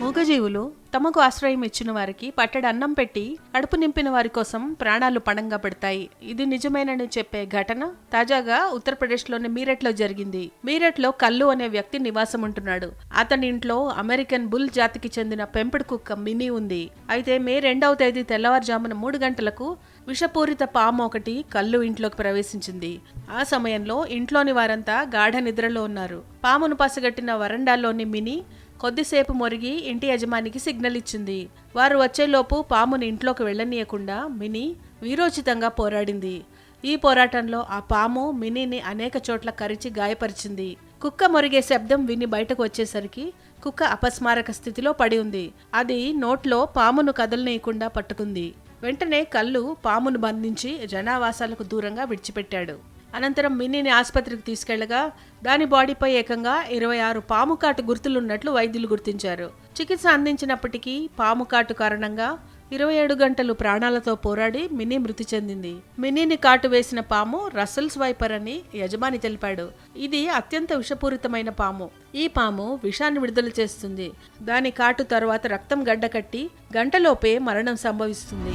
మూగజీవులు తమకు ఆశ్రయం ఇచ్చిన వారికి పట్టడి అన్నం పెట్టి కడుపు నింపిన వారి కోసం ప్రాణాలు పణంగా పెడతాయి. ఇది నిజమేనని చెప్పే ఘటన తాజాగా ఉత్తరప్రదేశ్లోని మీరట్లో జరిగింది. మీరట్లో కల్లు అనే వ్యక్తి నివాసం ఉంటున్నాడు అతని ఇంట్లో అమెరికన్ బుల్ జాతికి చెందిన పెంపుడు కుక్క మినీ ఉంది. అయితే మే రెండవ తేదీ తెల్లవారుజామున మూడు గంటలకు విషపూరిత పాము ఒకటి కల్లు ఇంట్లోకి ప్రవేశించింది. ఆ సమయంలో ఇంట్లోని వారంతా గాఢ నిద్రలో ఉన్నారు. పామును పసిగట్టిన వరండాలోని మినీ కొద్దిసేపు మొరిగి ఇంటి యజమానికి సిగ్నల్ ఇచ్చింది. వారు వచ్చేలోపు పాముని ఇంట్లోకి వెళ్ళనీయకుండా మినీ వీరోచితంగా పోరాడింది. ఈ పోరాటంలో ఆ పాము మినీని అనేక చోట్ల కరిచి గాయపరిచింది. కుక్క మొరిగే శబ్దం విని బయటకు వచ్చేసరికి కుక్క అపస్మారక స్థితిలో పడి ఉంది. అది నోట్లో పామును కదలనీయకుండా పట్టుకుంది. వెంటనే కళ్ళు పామును బంధించి జనావాసాలకు దూరంగా విడిచిపెట్టాడు. అనంతరం మిన్నీని ఆసుపత్రికి తీసుకెళ్ళగా దాని బాడీపై ఏకంగా ఇరవై ఆరు పాము కాటు గుర్తులున్నట్లు వైద్యులు గుర్తించారు. చికిత్స అందించినప్పటికీ పాము కాటు కారణంగా ఇరవై ఏడు గంటలు ప్రాణాలతో పోరాడి మినీ మృతి చెందింది. మినీని కాటు వేసిన పాము రసల్స్ వైపర్ అని యజమాని తెలిపాడు. ఇది అత్యంత విషపూరితమైన పాము. ఈ పాము విషాన్ని విడుదల చేస్తుంది. దాని కాటు తర్వాత రక్తం గడ్డకట్టి గంటలోపే మరణం సంభవిస్తుంది.